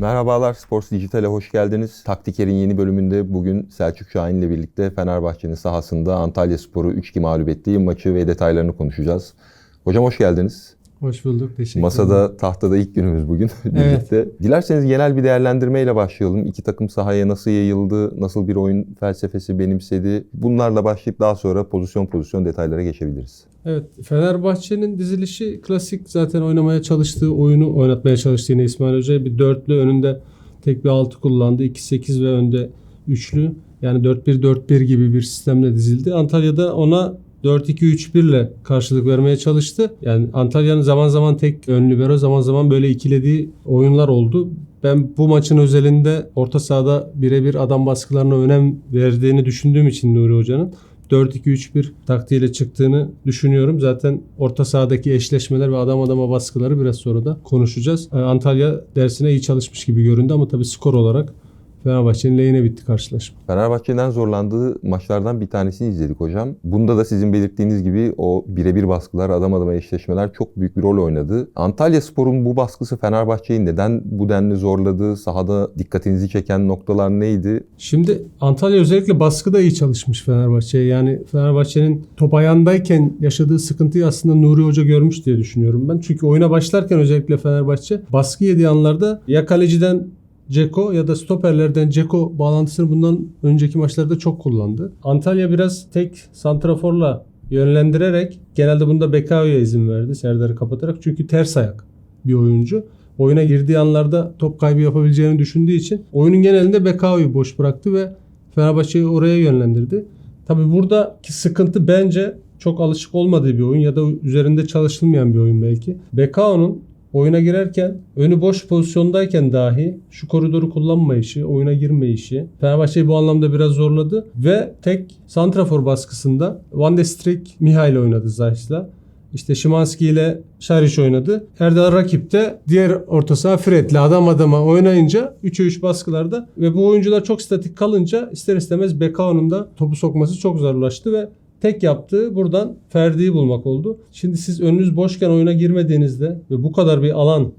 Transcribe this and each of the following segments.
Merhabalar Sports Dijital'e hoş geldiniz. Taktiker'in yeni bölümünde bugün Selçuk Şahin ile birlikte Fenerbahçe'nin sahasında Antalya Spor'u 3-2 mağlup ettiği maçı ve detaylarını konuşacağız. Hocam hoş geldiniz. Hoş bulduk. Teşekkür ederim. Masada tahtada ilk günümüz bugün birlikte. Dilerseniz genel bir değerlendirmeyle başlayalım. İki takım sahaya nasıl yayıldı, nasıl bir oyun felsefesi benimsedi. Bunlarla başlayıp daha sonra pozisyon pozisyon detaylara geçebiliriz. Evet, Fenerbahçe'nin dizilişi klasik zaten oynamaya çalıştığı oyunu oynatmaya çalıştığı yine İsmail Hoca bir dörtlü önünde tek bir altı kullandı. 2-8 ve önde üçlü. Yani 4-1-4-1 gibi bir sistemle dizildi. Antalya'da ona 4-2-3-1 ile karşılık vermeye çalıştı. Yani Antalya'nın zaman zaman tek ön libero zaman zaman böyle ikilediği oyunlar oldu. Ben bu maçın özelinde orta sahada birebir adam baskılarına önem verdiğini düşündüğüm için Nuri Hoca'nın 4-2-3-1 taktiğiyle çıktığını düşünüyorum. Zaten orta sahadaki eşleşmeler ve adam adama baskıları biraz sonra da konuşacağız. Ee, Antalya dersine iyi çalışmış gibi göründü ama tabii skor olarak Fenerbahçe'nin lehine bitti karşılaşma. Fenerbahçe'den zorlandığı maçlardan bir tanesini izledik hocam. Bunda da sizin belirttiğiniz gibi o birebir baskılar, adam adama eşleşmeler çok büyük bir rol oynadı. Antalya Spor'un bu baskısı Fenerbahçe'yi neden bu denli zorladı? Sahada dikkatinizi çeken noktalar neydi? Şimdi Antalya özellikle baskıda iyi çalışmış Fenerbahçe'ye. Yani Fenerbahçe'nin top ayağındayken yaşadığı sıkıntıyı aslında Nuri Hoca görmüş diye düşünüyorum ben. Çünkü oyuna başlarken özellikle Fenerbahçe baskı yediği anlarda ya kaleciden Ceko ya da stoperlerden Ceko bağlantısını bundan önceki maçlarda çok kullandı. Antalya biraz tek santraforla yönlendirerek genelde bunda Bekao'ya izin verdi Serdar'ı kapatarak. Çünkü ters ayak bir oyuncu. Oyuna girdiği anlarda top kaybı yapabileceğini düşündüğü için oyunun genelinde Bekao'yu boş bıraktı ve Fenerbahçe'yi oraya yönlendirdi. Tabi buradaki sıkıntı bence çok alışık olmadığı bir oyun ya da üzerinde çalışılmayan bir oyun belki. Bekao'nun oyuna girerken önü boş pozisyondayken dahi şu koridoru kullanmayışı, oyuna girmeyişi Fenerbahçe'yi bu anlamda biraz zorladı ve tek santrafor baskısında Van de Streek Mihail oynadı Zayt'la. İşte Şimanski ile Şariş oynadı. Erdal rakip de diğer orta saha Fred'le adam adama oynayınca 3'e 3 baskılarda ve bu oyuncular çok statik kalınca ister istemez Bekao'nun da topu sokması çok zorlaştı ve tek yaptığı buradan Ferdi'yi bulmak oldu. Şimdi siz önünüz boşken oyuna girmediğinizde ve bu kadar bir alan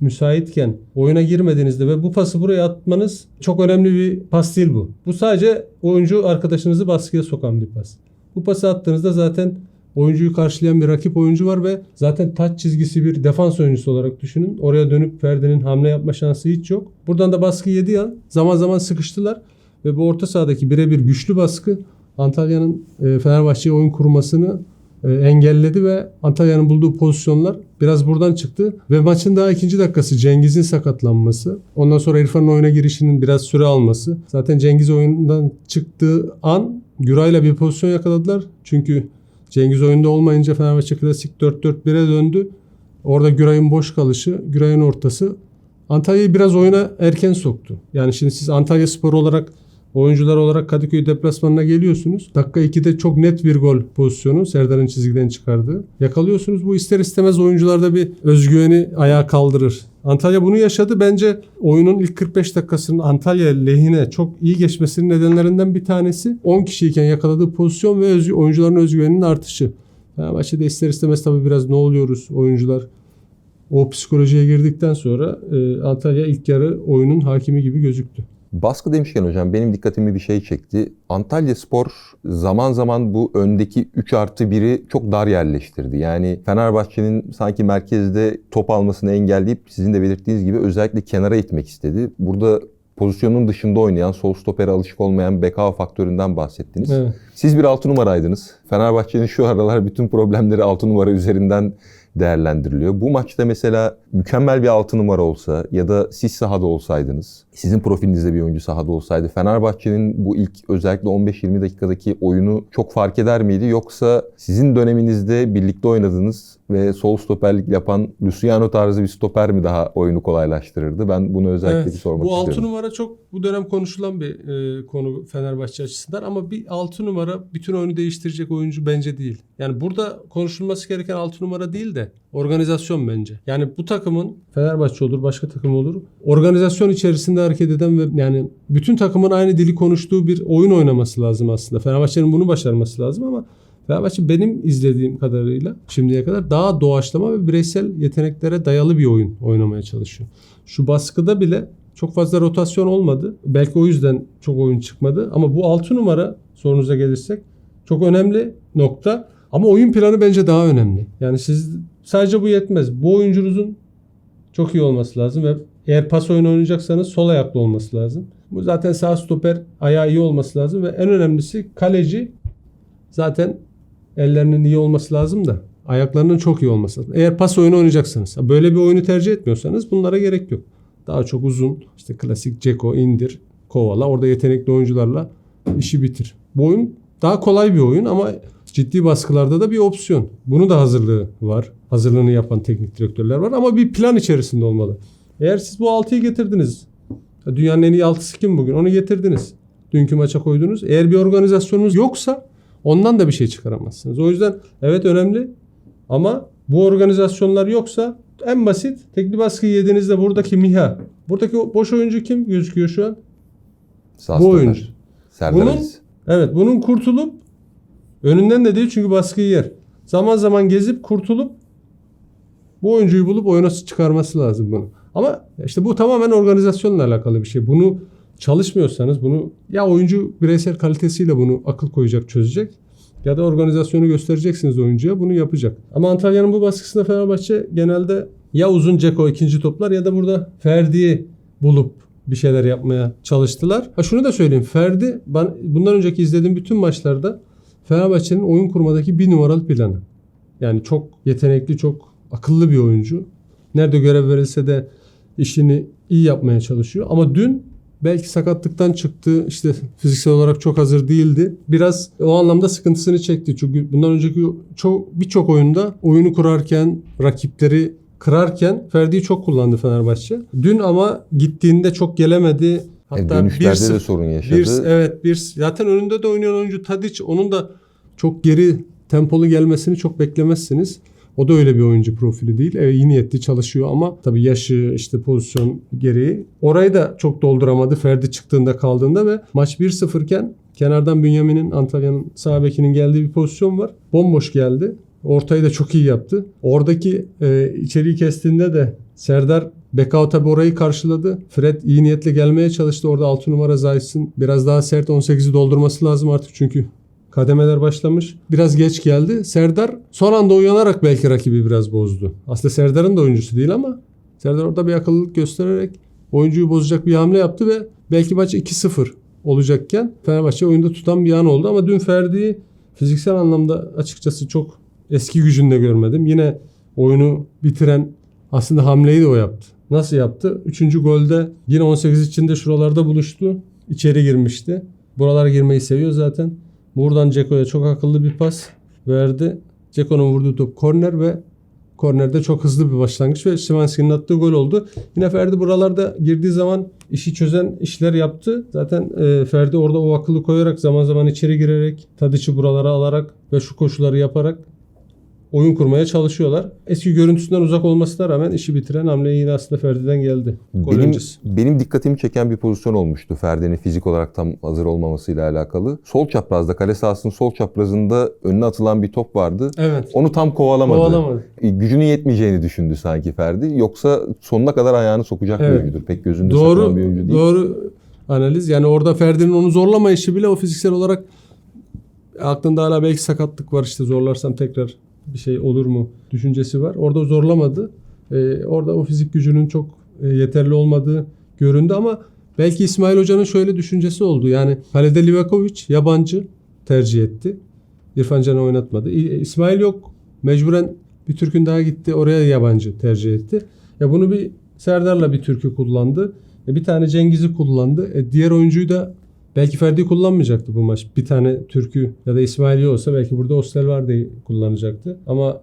müsaitken oyuna girmediğinizde ve bu pası buraya atmanız çok önemli bir pas değil bu. Bu sadece oyuncu arkadaşınızı baskıya sokan bir pas. Bu pası attığınızda zaten oyuncuyu karşılayan bir rakip oyuncu var ve zaten taç çizgisi bir defans oyuncusu olarak düşünün. Oraya dönüp Ferdi'nin hamle yapma şansı hiç yok. Buradan da baskı yediği an zaman zaman sıkıştılar ve bu orta sahadaki birebir güçlü baskı Antalya'nın e, Fenerbahçe'ye oyun kurmasını e, engelledi ve Antalya'nın bulduğu pozisyonlar biraz buradan çıktı. Ve maçın daha ikinci dakikası Cengiz'in sakatlanması. Ondan sonra İrfan'ın oyuna girişinin biraz süre alması. Zaten Cengiz oyundan çıktığı an Güray'la bir pozisyon yakaladılar. Çünkü Cengiz oyunda olmayınca Fenerbahçe klasik 4-4-1'e döndü. Orada Güray'ın boş kalışı, Güray'ın ortası Antalya'yı biraz oyuna erken soktu. Yani şimdi siz Antalya Spor olarak oyuncular olarak Kadıköy deplasmanına geliyorsunuz. Dakika 2'de çok net bir gol pozisyonu Serdar'ın çizgiden çıkardığı. Yakalıyorsunuz. Bu ister istemez oyuncularda bir özgüveni ayağa kaldırır. Antalya bunu yaşadı. Bence oyunun ilk 45 dakikasının Antalya lehine çok iyi geçmesinin nedenlerinden bir tanesi 10 kişiyken yakaladığı pozisyon ve özgü, oyuncuların özgüveninin artışı. Fenerbahçe'de ister istemez tabii biraz ne oluyoruz oyuncular o psikolojiye girdikten sonra e, Antalya ilk yarı oyunun hakimi gibi gözüktü. Baskı demişken hocam benim dikkatimi bir şey çekti. Antalya Spor zaman zaman bu öndeki 3 artı 1'i çok dar yerleştirdi. Yani Fenerbahçe'nin sanki merkezde top almasını engelleyip sizin de belirttiğiniz gibi özellikle kenara itmek istedi. Burada pozisyonun dışında oynayan, sol stopere alışık olmayan beka faktöründen bahsettiniz. Evet. Siz bir 6 numaraydınız. Fenerbahçe'nin şu aralar bütün problemleri 6 numara üzerinden değerlendiriliyor. Bu maçta mesela mükemmel bir 6 numara olsa ya da siz sahada olsaydınız, sizin profilinizde bir oyuncu sahada olsaydı Fenerbahçe'nin bu ilk özellikle 15-20 dakikadaki oyunu çok fark eder miydi? Yoksa sizin döneminizde birlikte oynadığınız ve sol stoperlik yapan Luciano tarzı bir stoper mi daha oyunu kolaylaştırırdı? Ben bunu özellikle Evet, bir sormak bu 6 istiyorum. numara çok bu dönem konuşulan bir e, konu Fenerbahçe açısından ama bir 6 numara bütün oyunu değiştirecek oyuncu bence değil. Yani burada konuşulması gereken 6 numara değil de organizasyon bence. Yani bu takımın Fenerbahçe olur başka takım olur. Organizasyon içerisinde hareket eden ve yani bütün takımın aynı dili konuştuğu bir oyun oynaması lazım aslında. Fenerbahçe'nin bunu başarması lazım ama Fenerbahçe benim izlediğim kadarıyla şimdiye kadar daha doğaçlama ve bireysel yeteneklere dayalı bir oyun oynamaya çalışıyor. Şu baskıda bile çok fazla rotasyon olmadı. Belki o yüzden çok oyun çıkmadı. Ama bu 6 numara sorunuza gelirsek çok önemli nokta. Ama oyun planı bence daha önemli. Yani siz sadece bu yetmez. Bu oyuncunuzun çok iyi olması lazım ve eğer pas oyunu oynayacaksanız sol ayaklı olması lazım. Bu zaten sağ stoper ayağı iyi olması lazım ve en önemlisi kaleci zaten ellerinin iyi olması lazım da ayaklarının çok iyi olması lazım. Eğer pas oyunu oynayacaksanız, böyle bir oyunu tercih etmiyorsanız bunlara gerek yok. Daha çok uzun, işte klasik Ceko, indir, kovala, orada yetenekli oyuncularla işi bitir. Bu oyun daha kolay bir oyun ama ciddi baskılarda da bir opsiyon. Bunu da hazırlığı var. Hazırlığını yapan teknik direktörler var ama bir plan içerisinde olmalı. Eğer siz bu 6'yı getirdiniz. Dünyanın en iyi 6'sı kim bugün? Onu getirdiniz. Dünkü maça koydunuz. Eğer bir organizasyonunuz yoksa ondan da bir şey çıkaramazsınız. O yüzden evet önemli ama bu organizasyonlar yoksa en basit tekli baskıyı yediğinizde buradaki Miha. Buradaki boş oyuncu kim gözüküyor şu an? Sağ Bu oyuncu. Serdar Bunun-. Evet bunun kurtulup önünden de değil çünkü baskıyı yer. Zaman zaman gezip kurtulup bu oyuncuyu bulup oyuna çıkarması lazım bunu. Ama işte bu tamamen organizasyonla alakalı bir şey. Bunu çalışmıyorsanız bunu ya oyuncu bireysel kalitesiyle bunu akıl koyacak, çözecek ya da organizasyonu göstereceksiniz oyuncuya bunu yapacak. Ama Antalya'nın bu baskısında Fenerbahçe genelde ya uzun Ceko ikinci toplar ya da burada Ferdi'yi bulup bir şeyler yapmaya çalıştılar. Ha şunu da söyleyeyim. Ferdi ben bundan önceki izlediğim bütün maçlarda Fenerbahçe'nin oyun kurmadaki bir numaralı planı. Yani çok yetenekli, çok akıllı bir oyuncu. Nerede görev verilse de işini iyi yapmaya çalışıyor. Ama dün belki sakatlıktan çıktı. işte fiziksel olarak çok hazır değildi. Biraz o anlamda sıkıntısını çekti. Çünkü bundan önceki çok birçok oyunda oyunu kurarken rakipleri kırarken Ferdi'yi çok kullandı Fenerbahçe. Dün ama gittiğinde çok gelemedi. Yani Hatta dönüşlerde 1-0 de sorun yaşadı. bir, evet bir zaten önünde de oynayan oyuncu Tadic onun da çok geri tempolu gelmesini çok beklemezsiniz. O da öyle bir oyuncu profili değil. Evet, iyi niyetli çalışıyor ama tabii yaşı işte pozisyon gereği. Orayı da çok dolduramadı Ferdi çıktığında kaldığında ve maç 1-0 iken kenardan Bünyamin'in Antalya'nın sağ bekinin geldiği bir pozisyon var. Bomboş geldi. Ortayı da çok iyi yaptı. Oradaki e, içeriği kestiğinde de Serdar Bekao tabi orayı karşıladı. Fred iyi niyetle gelmeye çalıştı. Orada 6 numara Zayt'sın biraz daha sert 18'i doldurması lazım artık çünkü kademeler başlamış. Biraz geç geldi. Serdar son anda uyanarak belki rakibi biraz bozdu. Aslında Serdar'ın da oyuncusu değil ama Serdar orada bir akıllılık göstererek oyuncuyu bozacak bir hamle yaptı ve belki maç 2-0 olacakken Fenerbahçe oyunda tutan bir an oldu ama dün Ferdi'yi fiziksel anlamda açıkçası çok eski gücünde görmedim. Yine oyunu bitiren aslında hamleyi de o yaptı. Nasıl yaptı? Üçüncü golde yine 18 içinde şuralarda buluştu. İçeri girmişti. Buralara girmeyi seviyor zaten. Buradan Ceko'ya çok akıllı bir pas verdi. Ceko'nun vurduğu top korner ve kornerde çok hızlı bir başlangıç ve Szymanski'nin attığı gol oldu. Yine Ferdi buralarda girdiği zaman işi çözen işler yaptı. Zaten e, Ferdi orada o akıllı koyarak zaman zaman içeri girerek Tadiç'i buralara alarak ve şu koşuları yaparak oyun kurmaya çalışıyorlar. Eski görüntüsünden uzak olmasına rağmen işi bitiren hamle yine aslında Ferdi'den geldi. Gol Benim, öncesi. benim dikkatimi çeken bir pozisyon olmuştu Ferdi'nin fizik olarak tam hazır olmamasıyla alakalı. Sol çaprazda, kale sahasının sol çaprazında önüne atılan bir top vardı. Evet. Onu tam kovalamadı. Kovalamadı. E, Gücünün yetmeyeceğini düşündü sanki Ferdi. Yoksa sonuna kadar ayağını sokacak Evet. bir oyuncudur. Pek gözünde Doğru, bir oyuncu değil. doğru analiz. Yani orada Ferdi'nin onu zorlamayışı bile o fiziksel olarak aklında hala belki sakatlık var işte zorlarsam tekrar bir şey olur mu düşüncesi var. Orada zorlamadı. Ee, orada o fizik gücünün çok e, yeterli olmadığı göründü ama belki İsmail Hoca'nın şöyle düşüncesi oldu. Yani kalede Livakovic yabancı tercih etti. İrfan Can'ı oynatmadı. İ- İsmail yok. Mecburen bir Türk'ün daha gitti. Oraya yabancı tercih etti. Ya bunu bir Serdar'la bir Türk'ü kullandı. E bir tane Cengiz'i kullandı. E diğer oyuncuyu da belki Ferdi kullanmayacaktı bu maç. Bir tane Türk'ü ya da İsmail'i olsa belki burada Osterwalde'yi kullanacaktı. Ama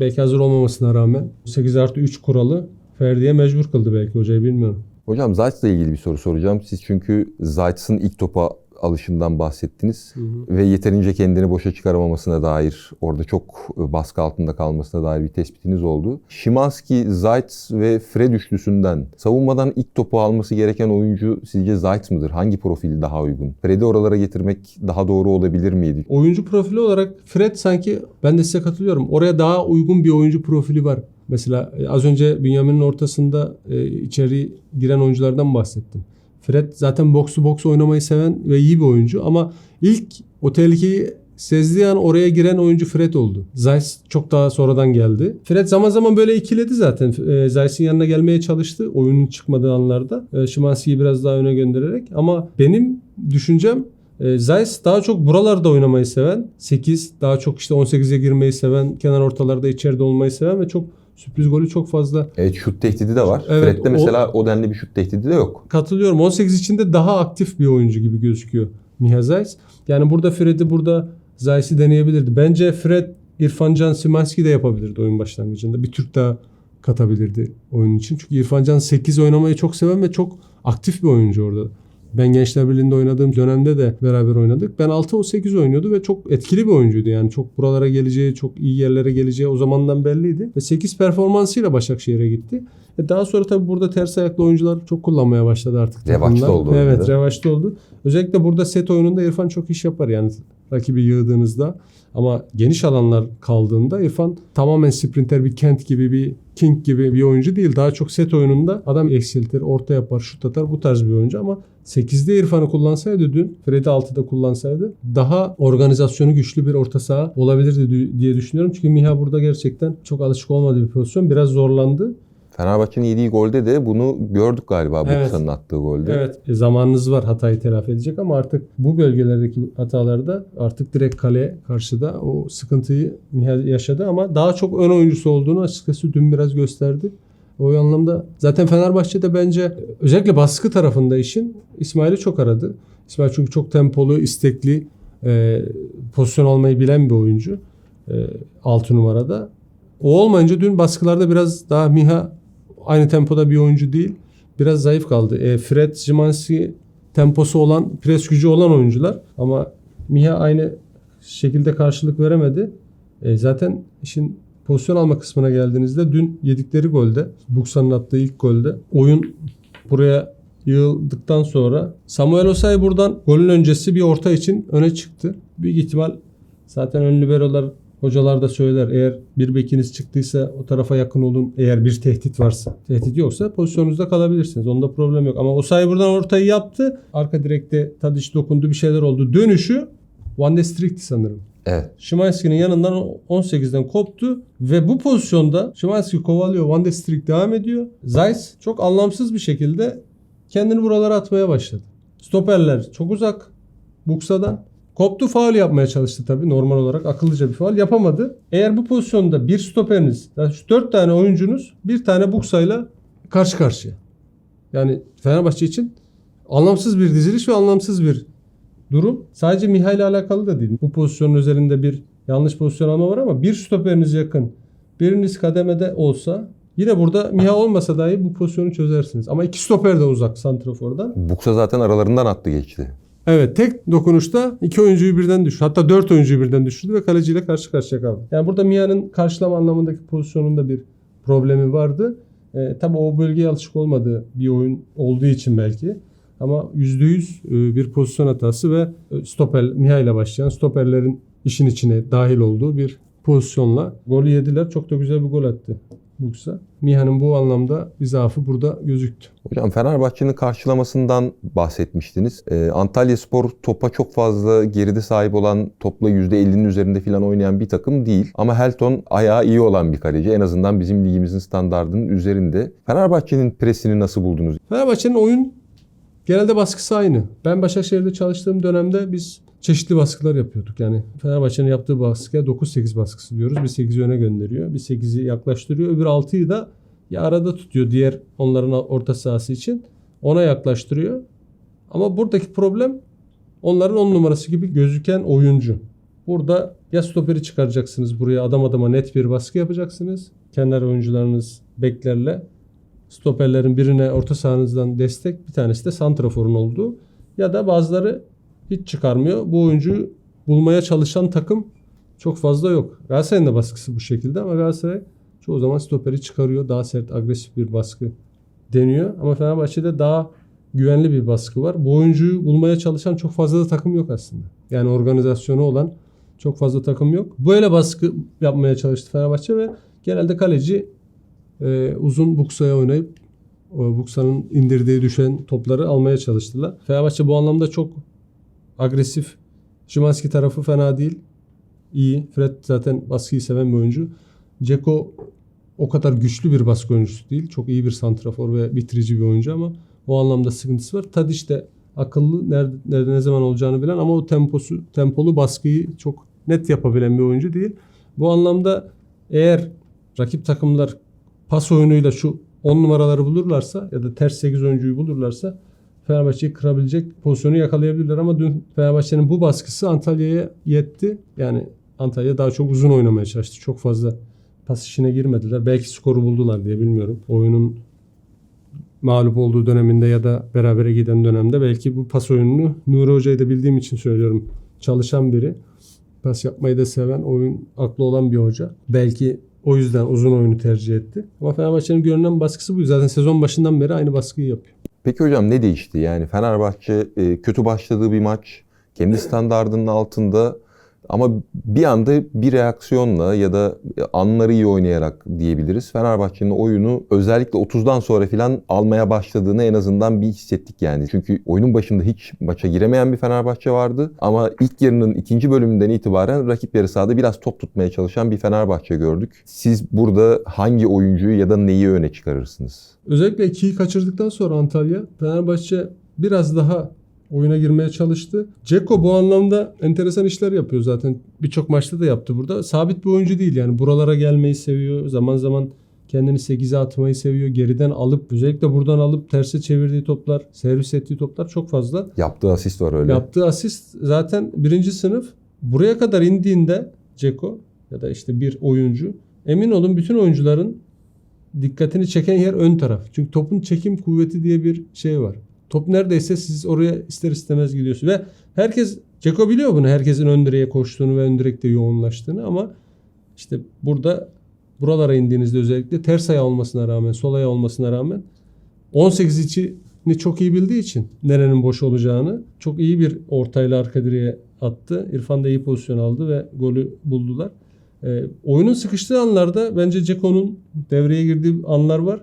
belki hazır olmamasına rağmen 8 artı 3 kuralı Ferdi'ye mecbur kıldı belki hocayı bilmiyorum. Hocam Zayt'la ilgili bir soru soracağım. Siz çünkü Zayt'sın ilk topa alışından bahsettiniz. Ve yeterince kendini boşa çıkaramamasına dair, orada çok e, baskı altında kalmasına dair bir tespitiniz oldu. Şimanski, Zayt ve Fred üçlüsünden savunmadan ilk topu alması gereken oyuncu sizce Zayt mıdır? Hangi profil daha uygun? Fred'i oralara getirmek daha doğru olabilir miydi? Oyuncu profili olarak Fred sanki ben de size katılıyorum. Oraya daha uygun bir oyuncu profili var. Mesela e, az önce Bünyamin'in ortasında e, içeri giren oyunculardan bahsettim. Fred zaten to box oynamayı seven ve iyi bir oyuncu ama ilk o tehlikeyi sezdiği an oraya giren oyuncu Fred oldu. Zeiss çok daha sonradan geldi. Fred zaman zaman böyle ikiledi zaten. E, Zeiss'in yanına gelmeye çalıştı oyunun çıkmadığı anlarda. E, Szymanski'yi biraz daha öne göndererek ama benim düşüncem e, Zeiss daha çok buralarda oynamayı seven, 8 daha çok işte 18'e girmeyi seven, kenar ortalarda içeride olmayı seven ve çok sürpriz golü çok fazla Evet şut tehdidi de var. Evet, Fred'de o- mesela o denli bir şut tehdidi de yok. katılıyorum. 18 içinde daha aktif bir oyuncu gibi gözüküyor Miha Zeiss. Yani burada Fred'i burada Zeiss'i deneyebilirdi. Bence Fred İrfan Can Simanski de yapabilirdi oyun başlangıcında. Bir Türk daha katabilirdi oyun için. Çünkü İrfan Can 8 oynamayı çok seven ve çok aktif bir oyuncu orada. Ben Gençler Birliği'nde oynadığım dönemde de beraber oynadık. Ben 6 o 8 oynuyordu ve çok etkili bir oyuncuydu. Yani çok buralara geleceği, çok iyi yerlere geleceği o zamandan belliydi. Ve 8 performansıyla Başakşehir'e gitti. E daha sonra tabii burada ters ayaklı oyuncular çok kullanmaya başladı artık. Revaçta oldu Evet revaçta oldu. Özellikle burada set oyununda İrfan çok iş yapar yani rakibi yığdığınızda. Ama geniş alanlar kaldığında İrfan tamamen sprinter bir Kent gibi bir King gibi bir oyuncu değil. Daha çok set oyununda adam eksiltir, orta yapar, şut atar bu tarz bir oyuncu ama 8'de İrfan'ı kullansaydı dün, Fred'i 6'da kullansaydı daha organizasyonu güçlü bir orta saha olabilirdi diye düşünüyorum. Çünkü Miha burada gerçekten çok alışık olmadığı bir pozisyon. Biraz zorlandı. Fenerbahçe'nin yediği golde de bunu gördük galiba Evet. Buksa'nın attığı golde. Evet e, zamanınız var hatayı telafi edecek ama artık bu bölgelerdeki hatalarda artık direkt kale karşıda o sıkıntıyı yaşadı ama daha çok ön oyuncusu olduğunu açıkçası dün biraz gösterdi. O anlamda zaten Fenerbahçe'de bence özellikle baskı tarafında işin İsmail'i çok aradı. İsmail çünkü çok tempolu, istekli, e, pozisyon almayı bilen bir oyuncu. E, 6 numarada. O olmayınca dün baskılarda biraz daha Miha aynı tempoda bir oyuncu değil. Biraz zayıf kaldı. E, Fred, Szymanski temposu olan, pres gücü olan oyuncular ama Miha aynı şekilde karşılık veremedi. E, zaten işin pozisyon alma kısmına geldiğinizde dün yedikleri golde, Buksa'nın attığı ilk golde oyun buraya yığıldıktan sonra Samuel Osay buradan golün öncesi bir orta için öne çıktı. Büyük ihtimal zaten ön liberolar hocalar da söyler. Eğer bir bekiniz çıktıysa o tarafa yakın olun. Eğer bir tehdit varsa. Tehdit yoksa pozisyonunuzda kalabilirsiniz. Onda problem yok. Ama Osay buradan ortayı yaptı. Arka direkte Tadiç dokundu bir şeyler oldu. Dönüşü Van de Streek'ti sanırım. Evet. Szymanski'nin yanından 18'den koptu ve bu pozisyonda Szymanski kovalıyor. Van de Streek devam ediyor. Zeiss çok anlamsız bir şekilde kendini buralara atmaya başladı. Stoperler çok uzak Buksa'dan. Koptu faul yapmaya çalıştı tabii normal olarak akıllıca bir faul yapamadı. Eğer bu pozisyonda bir stoperiniz, yani şu 4 tane oyuncunuz bir tane Buksa'yla karşı karşıya. Yani Fenerbahçe için anlamsız bir diziliş ve anlamsız bir durum. Sadece Miha ile alakalı da değil. Bu pozisyonun üzerinde bir yanlış pozisyon alma var ama bir stoperiniz yakın, biriniz kademede olsa yine burada Miha olmasa dahi bu pozisyonu çözersiniz. Ama iki stoper de uzak santrafordan. Buksa zaten aralarından attı geçti. Evet tek dokunuşta iki oyuncuyu birden düşürdü. Hatta dört oyuncuyu birden düşürdü ve kaleciyle karşı karşıya kaldı. Yani burada Mia'nın karşılama anlamındaki pozisyonunda bir problemi vardı. E, tabii o bölgeye alışık olmadığı bir oyun olduğu için belki. Ama %100 e, bir pozisyon hatası ve e, stoper Miha ile başlayan stoperlerin işin içine dahil olduğu bir pozisyonla golü yediler. Çok da güzel bir gol attı Buksa. Miha'nın bu anlamda bir zaafı burada gözüktü. Hocam Fenerbahçe'nin karşılamasından bahsetmiştiniz. Ee, Antalya Spor topa çok fazla geride sahip olan topla %50'nin üzerinde falan oynayan bir takım değil. Ama Helton ayağı iyi olan bir kaleci. En azından bizim ligimizin standardının üzerinde. Fenerbahçe'nin presini nasıl buldunuz? Fenerbahçe'nin oyun genelde baskısı aynı. Ben Başakşehir'de çalıştığım dönemde biz çeşitli baskılar yapıyorduk. Yani Fenerbahçe'nin yaptığı baskıya 9-8 baskısı diyoruz. Bir 8'i öne gönderiyor. Bir 8'i yaklaştırıyor. Öbür 6'yı da ya arada tutuyor diğer onların orta sahası için. Ona yaklaştırıyor. Ama buradaki problem onların 10 numarası gibi gözüken oyuncu. Burada ya stoperi çıkaracaksınız buraya adam adama net bir baskı yapacaksınız. Kenar oyuncularınız beklerle stoperlerin birine orta sahanızdan destek, bir tanesi de santraforun olduğu ya da bazıları hiç çıkarmıyor. Bu oyuncuyu bulmaya çalışan takım çok fazla yok. Galatasaray'ın da baskısı bu şekilde ama Galatasaray çoğu zaman stoperi çıkarıyor. Daha sert, agresif bir baskı deniyor. Ama Fenerbahçe'de daha güvenli bir baskı var. Bu oyuncuyu bulmaya çalışan çok fazla da takım yok aslında. Yani organizasyonu olan çok fazla takım yok. Böyle baskı yapmaya çalıştı Fenerbahçe ve genelde kaleci e, uzun buksaya oynayıp o buksanın indirdiği düşen topları almaya çalıştılar. Fenerbahçe bu anlamda çok agresif. Şimanski tarafı fena değil. İyi. Fred zaten baskıyı seven bir oyuncu. Ceko o kadar güçlü bir baskı oyuncusu değil. Çok iyi bir santrafor ve bitirici bir oyuncu ama o anlamda sıkıntısı var. Tadiç de akıllı, nerede, nerede ne zaman olacağını bilen ama o temposu tempolu baskıyı çok net yapabilen bir oyuncu değil. Bu anlamda eğer rakip takımlar pas oyunuyla şu 10 numaraları bulurlarsa ya da ters 8 oyuncuyu bulurlarsa Fenerbahçe'yi kırabilecek pozisyonu yakalayabilirler ama dün Fenerbahçe'nin bu baskısı Antalya'ya yetti. Yani Antalya daha çok uzun oynamaya çalıştı. Çok fazla pas işine girmediler. Belki skoru buldular diye bilmiyorum. Oyunun mağlup olduğu döneminde ya da berabere giden dönemde belki bu pas oyununu Nuri Hoca'yı da bildiğim için söylüyorum. Çalışan biri. Pas yapmayı da seven, oyun aklı olan bir hoca. Belki o yüzden uzun oyunu tercih etti. Ama Fenerbahçe'nin görünen baskısı bu. Zaten sezon başından beri aynı baskıyı yapıyor. Peki hocam ne değişti? Yani Fenerbahçe e, kötü başladığı bir maç, kendi standardının altında ama bir anda bir reaksiyonla ya da anları iyi oynayarak diyebiliriz. Fenerbahçe'nin oyunu özellikle 30'dan sonra falan almaya başladığını en azından bir hissettik yani. Çünkü oyunun başında hiç maça giremeyen bir Fenerbahçe vardı. Ama ilk yarının ikinci bölümünden itibaren rakip yarı sahada biraz top tutmaya çalışan bir Fenerbahçe gördük. Siz burada hangi oyuncuyu ya da neyi öne çıkarırsınız? Özellikle 2'yi kaçırdıktan sonra Antalya, Fenerbahçe biraz daha oyuna girmeye çalıştı. Ceko bu anlamda enteresan işler yapıyor zaten. Birçok maçta da yaptı burada. Sabit bir oyuncu değil yani. Buralara gelmeyi seviyor. Zaman zaman kendini 8'e atmayı seviyor. Geriden alıp özellikle buradan alıp terse çevirdiği toplar, servis ettiği toplar çok fazla. Yaptığı asist var öyle. Yaptığı asist zaten birinci sınıf. Buraya kadar indiğinde Ceko ya da işte bir oyuncu emin olun bütün oyuncuların dikkatini çeken yer ön taraf. Çünkü topun çekim kuvveti diye bir şey var. Top neredeyse siz oraya ister istemez gidiyorsunuz. Ve herkes Ceko biliyor bunu. Herkesin ön direğe koştuğunu ve ön direkte yoğunlaştığını ama işte burada buralara indiğinizde özellikle ters ayağı olmasına rağmen, sol ayağı olmasına rağmen 18 içini çok iyi bildiği için nerenin boş olacağını çok iyi bir ortayla arka direğe attı. İrfan da iyi pozisyon aldı ve golü buldular. Ee, oyunun sıkıştığı anlarda bence Ceko'nun devreye girdiği anlar var.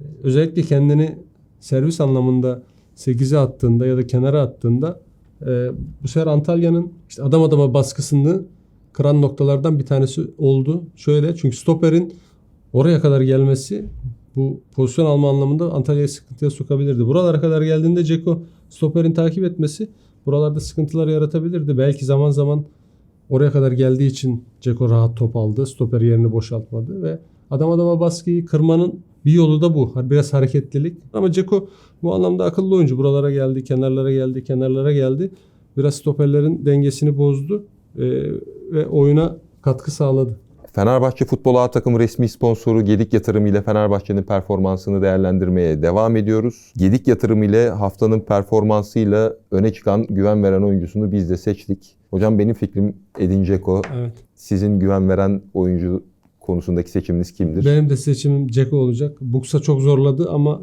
Ee, Özellikle kendini servis anlamında 8'e attığında ya da kenara attığında e, bu sefer Antalya'nın işte adam adama baskısını kıran noktalardan bir tanesi oldu. Şöyle çünkü stoperin oraya kadar gelmesi bu pozisyon alma anlamında Antalya'yı sıkıntıya sokabilirdi. Buralara kadar geldiğinde Ceko stoperin takip etmesi buralarda sıkıntılar yaratabilirdi. Belki zaman zaman oraya kadar geldiği için Ceko rahat top aldı. Stoper yerini boşaltmadı ve adam adama baskıyı kırmanın bir yolu da bu. Biraz hareketlilik. Ama Ceko bu anlamda akıllı oyuncu. Buralara geldi, kenarlara geldi, kenarlara geldi. Biraz stoperlerin dengesini bozdu ee, ve oyuna katkı sağladı. Fenerbahçe Futbol A takımı resmi sponsoru Gedik Yatırım ile Fenerbahçe'nin performansını değerlendirmeye devam ediyoruz. Gedik Yatırım ile haftanın performansıyla öne çıkan güven veren oyuncusunu biz de seçtik. Hocam benim fikrim Edin Dzeko. Evet. Sizin güven veren oyuncu konusundaki seçiminiz kimdir? Benim de seçimim Ceko olacak. Buksa çok zorladı ama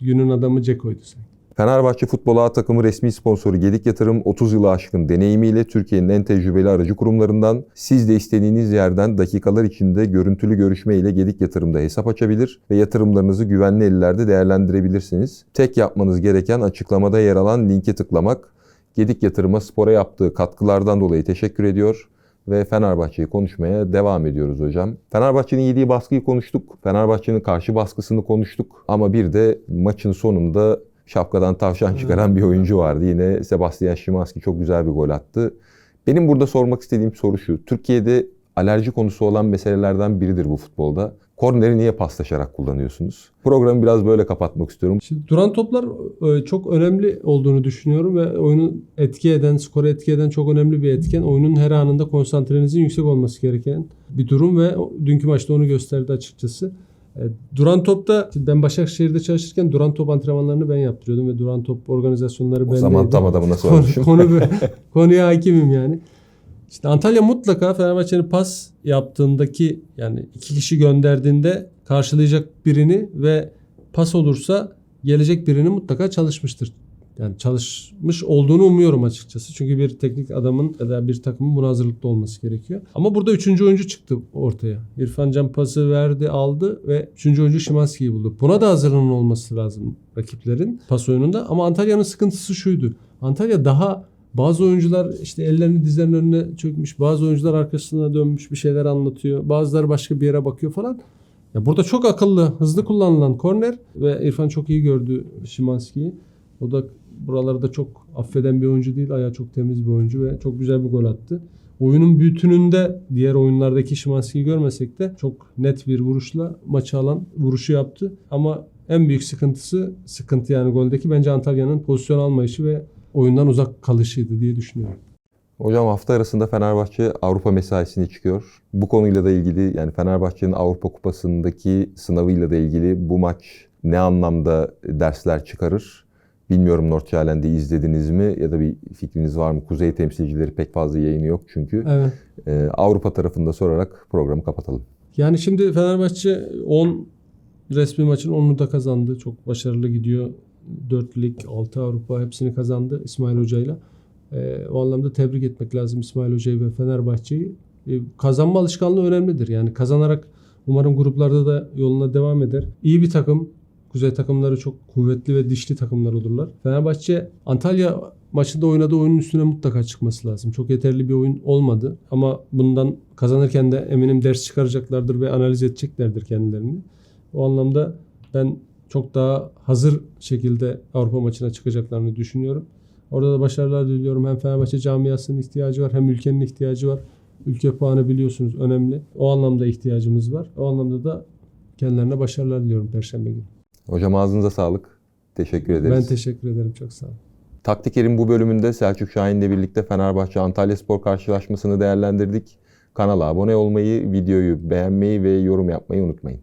günün adamı Ceko'ydu sanki. Fenerbahçe Futbol A takımı resmi sponsoru Gedik Yatırım 30 yılı aşkın deneyimiyle Türkiye'nin en tecrübeli aracı kurumlarından siz de istediğiniz yerden dakikalar içinde görüntülü görüşme ile Gedik Yatırım'da hesap açabilir ve yatırımlarınızı güvenli ellerde değerlendirebilirsiniz. Tek yapmanız gereken açıklamada yer alan linke tıklamak. Gedik Yatırım'a spora yaptığı katkılardan dolayı teşekkür ediyor ve Fenerbahçe'yi konuşmaya devam ediyoruz hocam. Fenerbahçe'nin yediği baskıyı konuştuk. Fenerbahçe'nin karşı baskısını konuştuk. Ama bir de maçın sonunda şapkadan tavşan çıkaran bir oyuncu vardı. Yine Sebastian Szymanski çok güzel bir gol attı. Benim burada sormak istediğim soru şu. Türkiye'de alerji konusu olan meselelerden biridir bu futbolda. Korneri niye paslaşarak kullanıyorsunuz? Programı biraz böyle kapatmak istiyorum. Şimdi duran toplar e, çok önemli olduğunu düşünüyorum ve oyunu etki eden, skoru etki eden çok önemli bir etken. Oyunun her anında konsantrenizin yüksek olması gereken bir durum ve o- dünkü maçta onu gösterdi açıkçası. E, Duran Top'ta ben Başakşehir'de çalışırken Duran Top antrenmanlarını ben yaptırıyordum ve Duran Top organizasyonları O bendeydi. zaman tam adamına konu, sormuşum. konu, konuya hakimim yani. İşte Antalya mutlaka Fenerbahçe'nin pas yaptığındaki yani iki kişi gönderdiğinde karşılayacak birini ve pas olursa gelecek birini mutlaka çalışmıştır. Yani çalışmış olduğunu umuyorum açıkçası. Çünkü bir teknik adamın ya da bir takımın buna hazırlıklı olması gerekiyor. Ama burada üçüncü oyuncu çıktı ortaya. İrfan Can pası verdi, aldı ve üçüncü oyuncu Şimanski'yi buldu. Buna da hazırlığının olması lazım rakiplerin pas oyununda. Ama Antalya'nın sıkıntısı şuydu. Antalya daha bazı oyuncular işte ellerini dizlerinin önüne çökmüş. Bazı oyuncular arkasına dönmüş bir şeyler anlatıyor. Bazıları başka bir yere bakıyor falan. Ya burada çok akıllı, hızlı kullanılan korner ve İrfan çok iyi gördü Şimanski'yi. O da buralarda çok affeden bir oyuncu değil. Ayağı çok temiz bir oyuncu ve çok güzel bir gol attı. Oyunun bütününde diğer oyunlardaki Şimanski'yi görmesek de çok net bir vuruşla maçı alan vuruşu yaptı. Ama en büyük sıkıntısı, sıkıntı yani goldeki bence Antalya'nın pozisyon almayışı ve oyundan uzak kalışıydı diye düşünüyorum. Hocam hafta arasında Fenerbahçe Avrupa mesaisine çıkıyor. Bu konuyla da ilgili yani Fenerbahçe'nin Avrupa Kupası'ndaki sınavıyla da ilgili bu maç ne anlamda dersler çıkarır? Bilmiyorum Nordjalen'de izlediniz mi ya da bir fikriniz var mı? Kuzey temsilcileri pek fazla yayını yok çünkü. Evet. Ee, Avrupa tarafında sorarak programı kapatalım. Yani şimdi Fenerbahçe 10 resmi maçın 10'unu da kazandı. Çok başarılı gidiyor. 4 lig, 6 Avrupa hepsini kazandı İsmail Hoca'yla. Ee, o anlamda tebrik etmek lazım İsmail Hoca'yı ve Fenerbahçe'yi. Ee, kazanma alışkanlığı önemlidir. Yani kazanarak umarım gruplarda da yoluna devam eder. İyi bir takım. Kuzey takımları çok kuvvetli ve dişli takımlar olurlar. Fenerbahçe Antalya maçında oynadığı oyunun üstüne mutlaka çıkması lazım. Çok yeterli bir oyun olmadı ama bundan kazanırken de eminim ders çıkaracaklardır ve analiz edeceklerdir kendilerini. O anlamda ben çok daha hazır şekilde Avrupa maçına çıkacaklarını düşünüyorum. Orada da başarılar diliyorum. Hem Fenerbahçe camiasının ihtiyacı var hem ülkenin ihtiyacı var. Ülke puanı biliyorsunuz önemli. O anlamda ihtiyacımız var. O anlamda da kendilerine başarılar diliyorum Perşembe günü. Hocam ağzınıza sağlık. Teşekkür ederiz. Ben teşekkür ederim. Çok sağ olun. Taktiker'in bu bölümünde Selçuk Şahin'le birlikte Fenerbahçe Antalya Spor karşılaşmasını değerlendirdik. Kanala abone olmayı, videoyu beğenmeyi ve yorum yapmayı unutmayın.